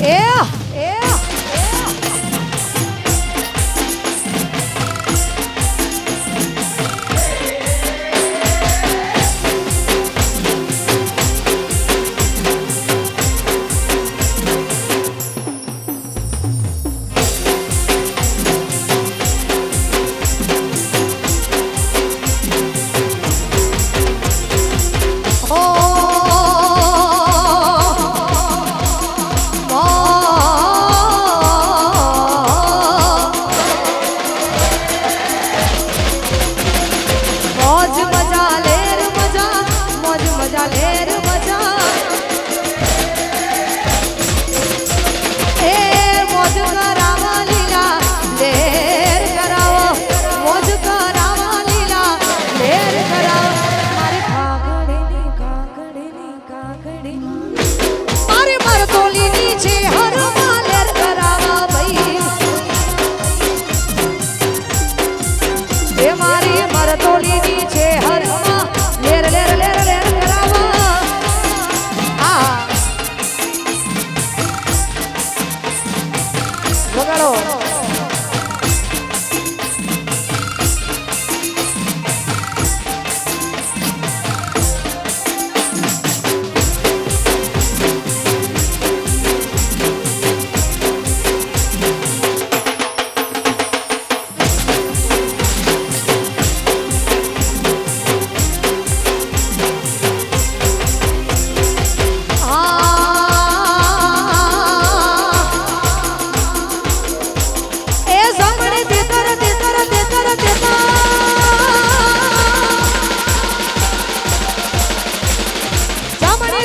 એ એ મોજ કાગડી મારી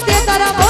સાંભળે તેતર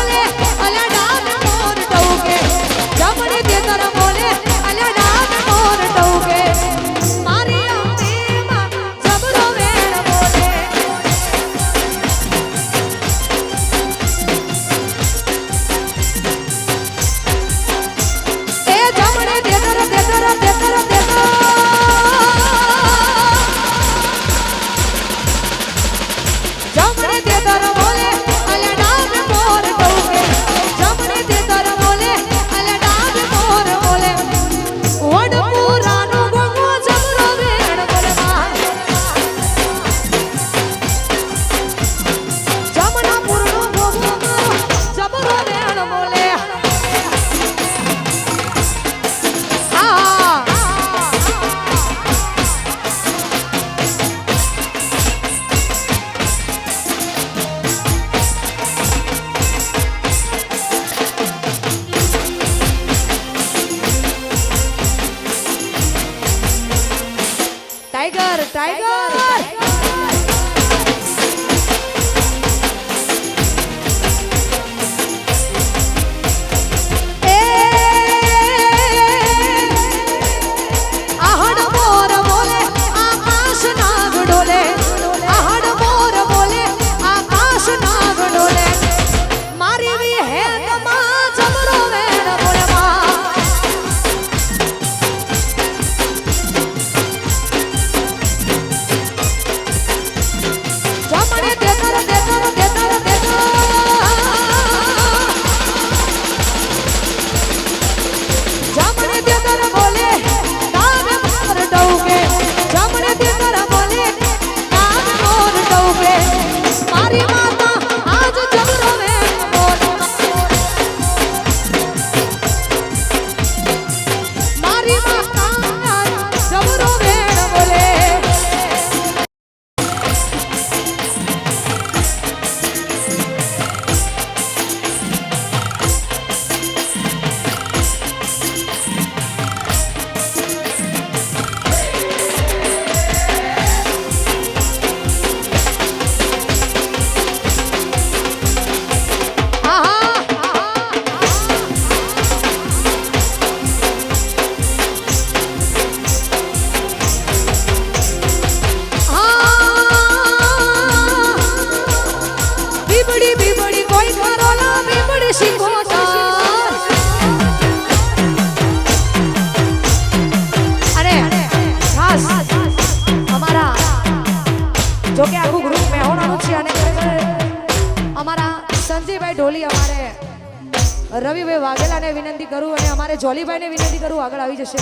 અને રવિભાઈ વાઘેલાને વિનંતી કરું અને અમારે જોલીભાઈને વિનંતી કરું, આગળ આવી જશે.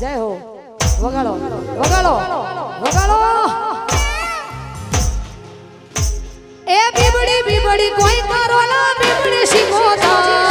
જય હો. વગાડો. વગાડો. વગાડો. એ બીબડી બીબડી કોઈ તારો ના બીબડી શીખો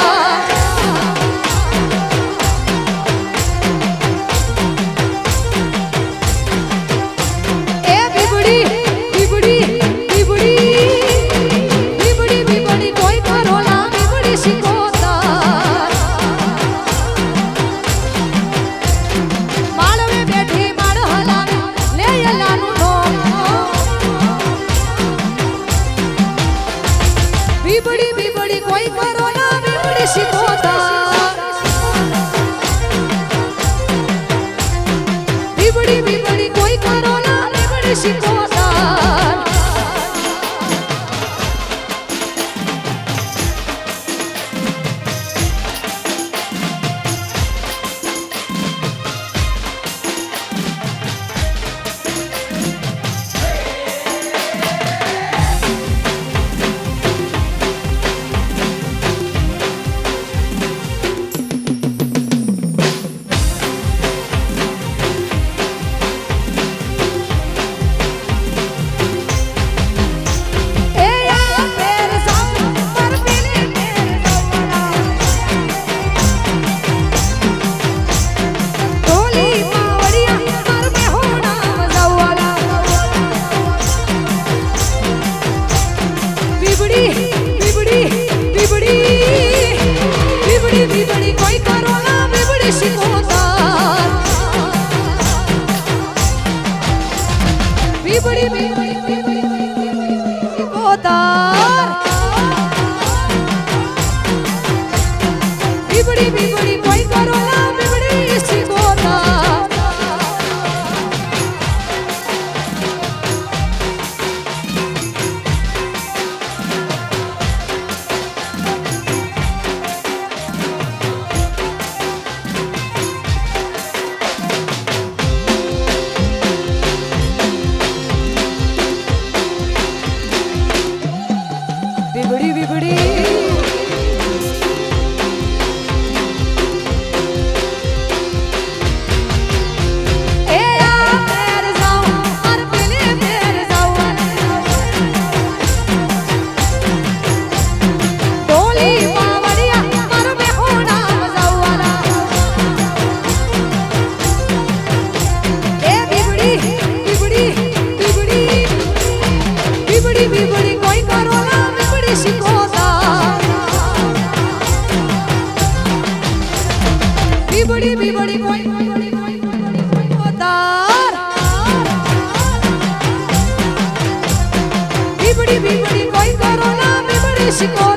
baby. de.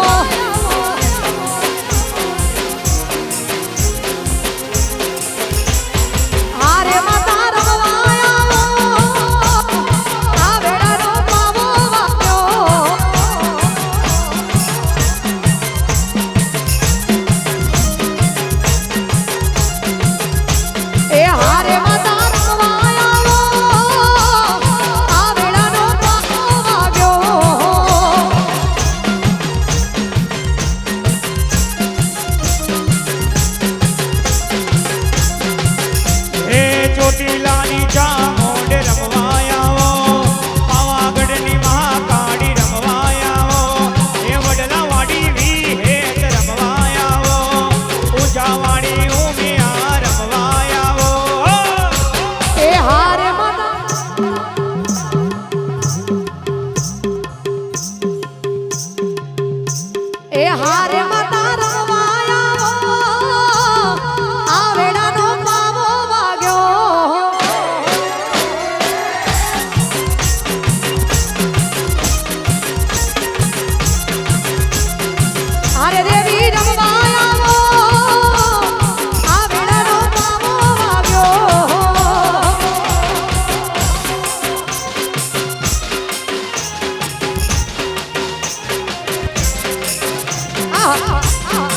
આવો એ હારે માતા Oh.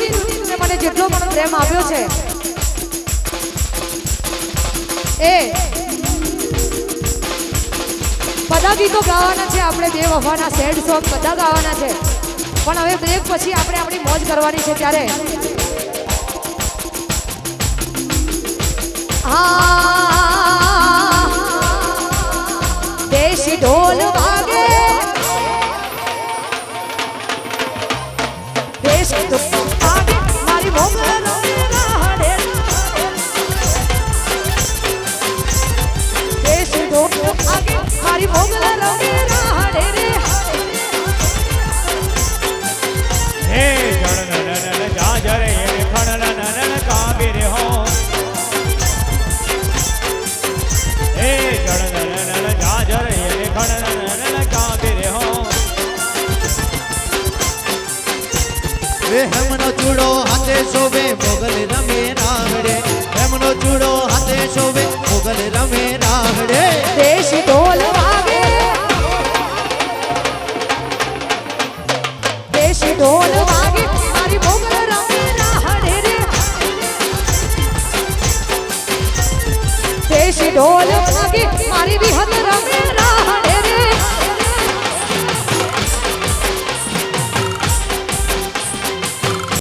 યુટ્યુબની મને જેટલો પણ પ્રેમ આપ્યો છે. એ. બધા ગીતો ગાવાના છે, આપણે બે વફાના સેડ સોંગ બધા ગાવાના છે. પણ હવે બ્રેક પછી આપણે આપણી મોજ કરવાની છે ત્યારે. હા દેશી ઢોલ શોભે, મોગલ રમે રાવડે એમનો ચૂડો હાથે શોભે, મોગલ રમે રાવડે દેશ ઢોલ વાગે. દેશ ઢોલ વાગે, મારી મોગલ રમે રાવડે દેશી ઢોલ